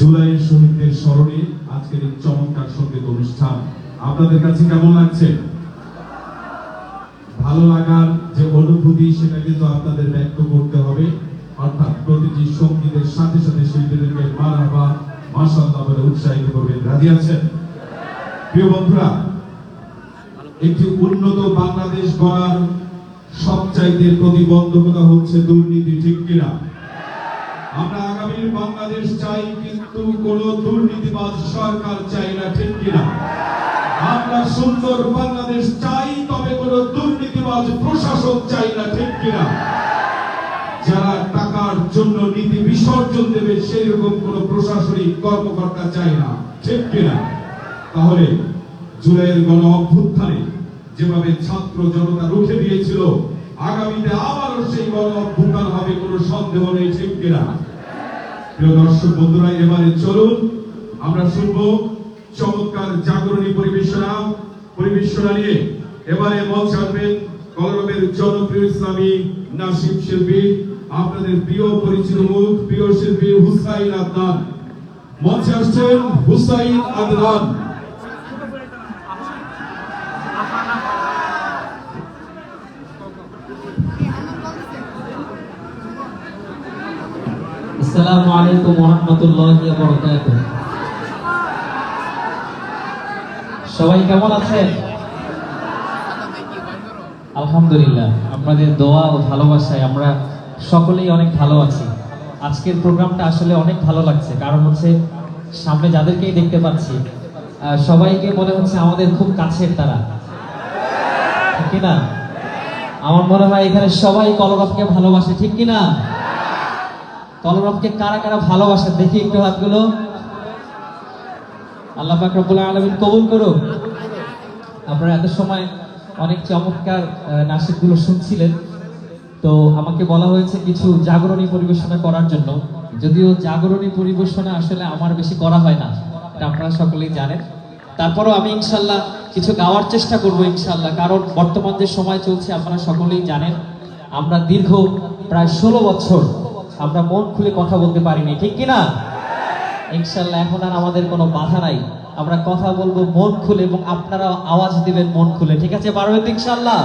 জুলাইয়ের শহীদদের স্মরণে আজকের এই চমৎকার সংগীত অনুষ্ঠান আপনাদের কাছে কেমন লাগছে? ভালো লাগার যে অনুভূতি সেটা কিন্তু আপনাদের ব্যক্ত করতে হবে। অর্থাৎ প্রতিটি সঙ্গীতের সাথে সাথে শিল্পীদেরকে মারহাবা, মাশাআল্লাহ বলে উৎসাহিত করবেন। রাজি আছেন? প্রিয় বন্ধুরা, একটি উন্নত বাংলাদেশ গড়ার সবচাইতে প্রতিবন্ধকতা হচ্ছে দুর্নীতি, ঠিক কিনা? আমরা আগামীর বাংলাদেশ চাই, কিন্তু কোন দুর্নীতিবাজ সরকার চাই না, ঠিক কিনা? আমরা সুন্দর বাংলাদেশ চাই, তবে কোন দুর্নীতিবাজ প্রশাসন চাই না, ঠিক কিনা? যারা টাকার জন্য নীতি বিসর্জন দেবে সেই রকম কোন প্রশাসনিক কর্মকর্তা চাই না, ঠিক কিনা? তাহলে জুলাইয়ের গণ অভ্যুত্থানে যেভাবে ছাত্র জনতা রুখে দিয়েছিল, আগামীতে আবারও সেই গণ অভ্যুত্থান হবে, কোনো সন্দেহ নেই, ঠিক কিনা? প্রিয় দর্শক বন্ধুরা, এবারে চলুন আমরা শুনব চমৎকার জাগরণী পরিবেশনা পরিবেশনা নিয়ে। এবারে মঞ্চ আসবেন কলরবের জনপ্রিয় ইসলামী নাসিব শিল্পী, আপনাদের প্রিয় পরিচিত মুখ, প্রিয় শিল্পী হুসাইন আদনান। মঞ্চে আসছেন হুসাইন আদনান। আসসালামু আলাইকুম সবাই কেমন আছেন? আলহামদুলিল্লাহ, আপনাদের দোয়া ও ভালোবাসায় আমরা সকলেই অনেক ভালো আছি। আজকের প্রোগ্রামটা আসলে অনেক ভালো লাগছে, কারণ হচ্ছে সামনে যাদেরকেই দেখতে পাচ্ছি সবাইকে মনে হচ্ছে আমাদের খুব কাছের তারা। ঠিক কিনা? আমার মনে হয় এখানে সবাই কলরবকে ভালোবাসে, ঠিক কিনা? কলরবকে কারা কারা ভালোবাসে দেখি একটু হাতগুলো। আল্লাহ পাক রব্বুল আলামিন কবুল করুক। আপনারা এত সময় অনেক চমৎকার নাসিকগুলো শুনছিলেন। তো আমাকে বলা হয়েছে কিছু জাগরণী পরিবেশনা করার জন্য। যদিও জাগরণী পরিবেশনা আসলে আমার বেশি করা হয় না, এটা আপনারা সকলেই জানেন। তারপরও আমি ইনশাল্লাহ কিছু গাওয়ার চেষ্টা করব ইনশাল্লাহ, কারণ বর্তমান যে সময় চলছে আপনারা সকলেই জানেন, আমরা দীর্ঘ প্রায় ষোলো বছর আমরা মন খুলে কথা বলতে পারিনি, ঠিক কি না ইনশাল্লাহ এখন আর আমাদের কোনো বাধা নাই। আমরা কথা বলব মন খুলে এবং আপনারা আওয়াজ দিবেন মন খুলে, ঠিক আছে পারবেন ইনশাল্লাহ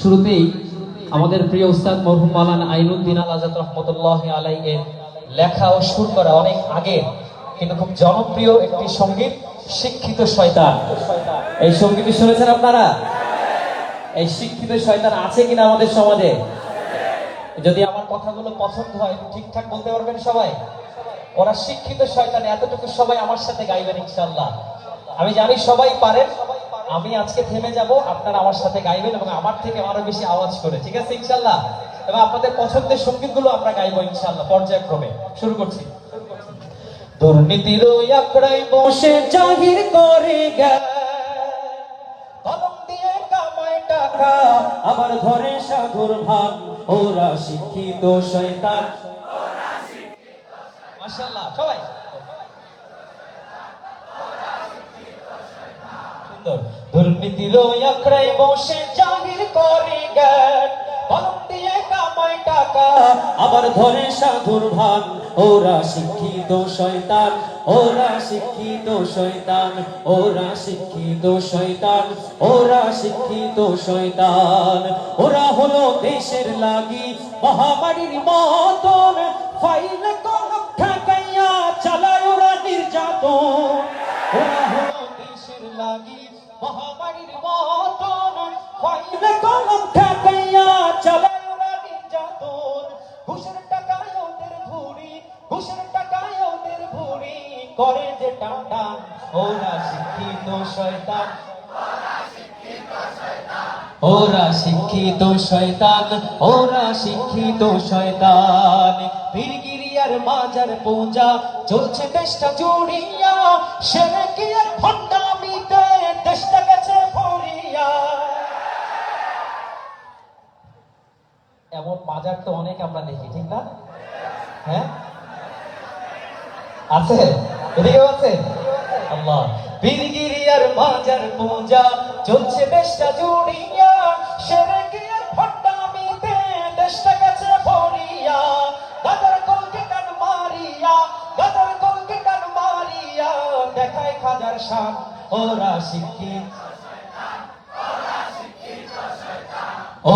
শুরুতেই আমাদের প্রিয় উস্তাদ মরহুম মালান আইনুদ্দিন আল আজাদ রহমতুল্লাহ আলাইয়ের লেখা ও সুর করা অনেক আগে, কিন্তু খুব জনপ্রিয় একটি সংগীত, শিক্ষিত শয়তান। এই সঙ্গীতটি শুনেছেন আপনারা? এই শিক্ষিত শয়তান আছে কিনা আমাদের সমাজে? যদি আমার কথাগুলো পছন্দ হয়, ঠিকঠাক বলতে পারবেন সবাই? ওরা শিক্ষিত শয়তান, এতটুকু সবাই আমার সাথে গাইবেন ইনশাল্লাহ আমি জানি সবাই পারেন। আমি আজকে থেমে যাব, আপনারা আমার সাথে গাইবেন এবং আমার থেকে আরও বেশি আওয়াজ করে, ঠিক আছে ইনশাল্লাহ এবং আপনাদের পছন্দের সঙ্গীতগুলো আমরা গাইবো ইনশাল্লাহ পর্যায়ক্রমে। শুরু করছি। দুর্নীতির আখড়ায় বসে জাহির করে কলম দিয়ে কামায় টাকা আবার ঘরে সাগর ভাগ। ওরা শিক্ষিত শয়তান। মাশাআল্লাহ সবাই। সুন্দর। দুর্নীতির ওই আখড়ায় বসে জাহির করি কামায় আবার ধরে সাধুর ভান, ওরা শিক্ষিত শয়তান, ওরা শিক্ষিত শয়তান, ওরা শিক্ষিত শয়তান, ওরা শিক্ষিত শয়তান। ওরা হলো দেশের লাগি মহামারীর মতন। ফাইলে কলম ঠেকাইয়া চালায় ওরা নির্যাতন। ওরা হলো দেশের লাগি মহামারীর মতন। ফাইলে কলম ওরা শিক্ষিত শয়তান ওরা শিক্ষিত শয়তান ওরা শিক্ষিত শয়তান বীরগিরিয়ার মাজার পূজা চলছে দেশটা জুড়িয়া। সেরে কি আর দেশটা গেছে এমন মাজার তো অনেক আমরা দেখি, ঠিক না? হ্যাঁ? আছে? এদিকেও আছে? আল্লাহ। পীরগিরিয়ার মাজার পূজা চলছে বেশটা জুড়িয়া। শেরেকিয়ার ফট্টামিতে দেশটা গেছে ভরিয়া। দাদার কলকে কান মারিয়া দাদার কলকে কান মারিয়া। দেখায় খাজার শান, ওরা শিখিয়ে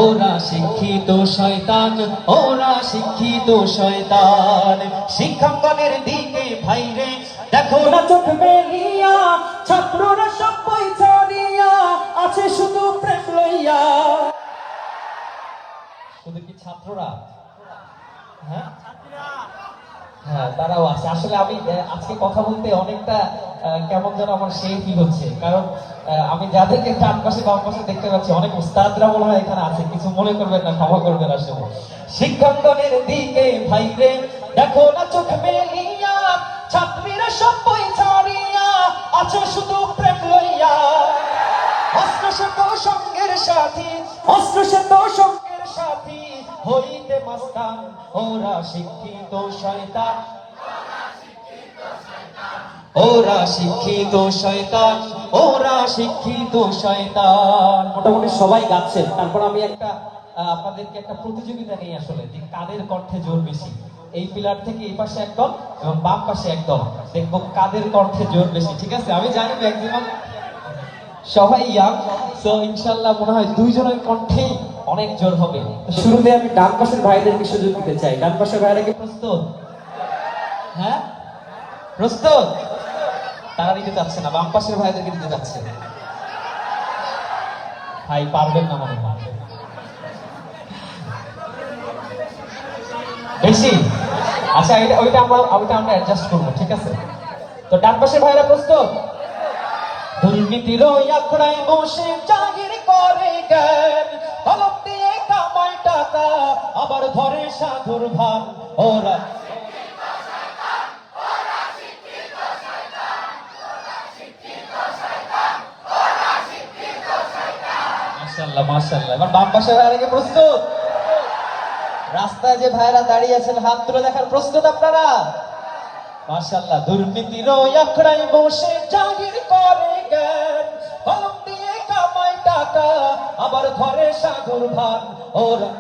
ওরা শিক্ষিত শয়তান, ওরা শিক্ষিত শয়তান। শিক্ষাঙ্গনের দিকে ভাইরে, দেখো না চোখ মেলিয়া, ছাত্ররা সব বই আছে শুধু প্রেম লইয়া। শুধু কি ছাত্ররা? হ্যাঁ? হ্যাঁ তারাও আছে আসলে আমি আজকে কথা বলতে অনেকটা কেমন যেন আমার সেই ফিল হচ্ছে। কারণ আমি যাদেরকে ডান পাশে বাম পাশে দেখতে পাচ্ছি, অনেক উস্তাদরা মনে হয় এখানে আছে। কিছু মনে করবেন না, ক্ষমা করবেন আসলে। শিক্ষাঙ্গনের দিকে ভাইরে, দেখো না চোখ মেলিয়া, ছাত্রীরা সব বই ছাড়িয়া, আছে শুধু প্রেম লইয়া। অস্ত্র সঙ্গের সাথী অস্ত্র সঙ্গের সাথী। হইতে মাস্তান, ওরা শিক্ষিত শয়তান। ওরা শিক্ষিত শয়তান, ওরা শিক্ষিত শয়তান। মোটামুটি সবাই গাচ্ছেন। তারপর আমি একটা আপনাদেরকে একটা প্রতিযোগিতা নিয়ে আসলে যে কাদের কণ্ঠে জোর বেশি। এই পিলার থেকে এই পাশে একদল এবং বাম পাশে একদল দেখব কাদের কণ্ঠে জোর বেশি, ঠিক আছে? আমি জানি ম্যাক্সিমাম সবাই ইয়াং তো ইনশাল্লাহ মনে হয় দুইজনের কণ্ঠেই অনেক জোর হবে। শুরুতে আমি ডান পাশের ভাইদেরকে সুযোগ দিতে চাই। ডান পাশের ভাইরা কি প্রস্তুত? হ্যাঁ? প্রস্তুত? তারা নিতে চাচ্ছে না, বাম পাশের ভাইদেরকে দিতে চাচ্ছে। ভাই, পারবেন না মনে হয়। বেশি? আচ্ছা এটা ওইটা আমরা ওইটা আমরা অ্যাডজাস্ট করব, ঠিক আছে? তো ডান পাশের ভাইরা প্রস্তুত? দুর্নীতির ওই আখড়ায় বসে জাহির করে জ্ঞান কলম দিয়ে কামাই টাকা, আবার ধরে সাধুর ভান। ওরা মাশাআল্লাহ মাশাআল্লাহ। এবার বাম পাশে ভাইরা কি প্রস্তুত। রাস্তায় যে ভাইরা দাঁড়িয়ে আছেন, হাত তুলে দেখার প্রস্তুত আপনারা? মাশাআল্লাহ দুর্নীতির ওই আখড়ায় বসে জাহির করে জ্ঞান। আবার ঘরে সাগর ভান ওরা